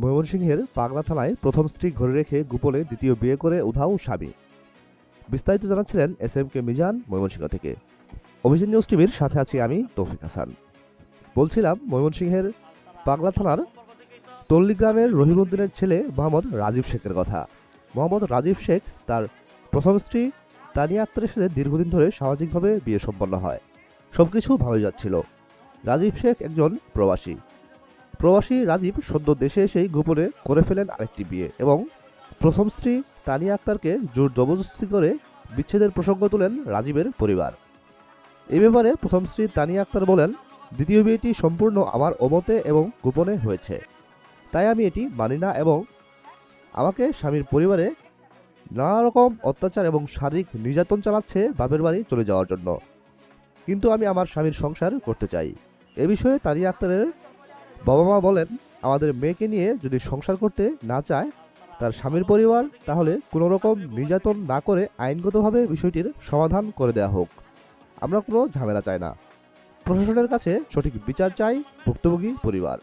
ময়মনসিংহের পাগলা থানায় প্রথম স্ত্রী ঘরে রেখে গোপনে দ্বিতীয় বিয়ে করে উধাও স্বামী। বিস্তারিত জানাচ্ছিলেন S M K Mizan Mymensingh থেকে। অভিযান নিউজ টিভির সাথে আছি আমি তৌফিক হাসান। বলছিলাম ময়মনসিংহের পাগলা থানার তল্লি গ্রামের রহিমউদ্দিনের ছেলে মোহাম্মদ রাজীব শেখের কথা। মোহাম্মদ রাজীব শেখ তার প্রথম স্ত্রী তানিয়া আক্তারের সাথে দীর্ঘদিন ধরে সামাজিকভাবে বিয়ে সম্পন্ন হয়। সবকিছু ভালো যাচ্ছিল। রাজীব শেখ একজন প্রবাসী। প্রবাসী রাজীব সদ্য দেশে এসেই গোপনে করে ফেলেন আরেকটি বিয়ে এবং প্রথম স্ত্রী তানিয়া আক্তারকে জোর জবরদস্তি করে বিচ্ছেদের প্রসঙ্গ তোলেন রাজীবের পরিবার। এ ব্যাপারে প্রথম স্ত্রী তানিয়া আক্তার বলেন, দ্বিতীয় বিয়েটি সম্পূর্ণ আমার অমতে এবং গোপনে হয়েছে। তাই আমি এটি মানি না এবং আমাকে স্বামীর পরিবারে নানা রকম অত্যাচার এবং শারীরিক নির্যাতন চালাচ্ছে বাপের বাড়ি চলে যাওয়ার জন্য। কিন্তু আমি আমার স্বামীর সংসার করতে চাই। এ বিষয়ে তানিয়া আক্তারের বাবা মা বলেন, আমাদের মেয়েকে নিয়ে যদি সংসার করতে না চায় তার স্বামীর পরিবার, তাহলে কোনো রকম নির্যাতন না করে আইনগতভাবে বিষয়টির সমাধান করে দেওয়া হোক। আমরা কোনো ঝামেলা চাই না। প্রশাসনের কাছে সঠিক বিচার চাই ভুক্তভোগী পরিবার।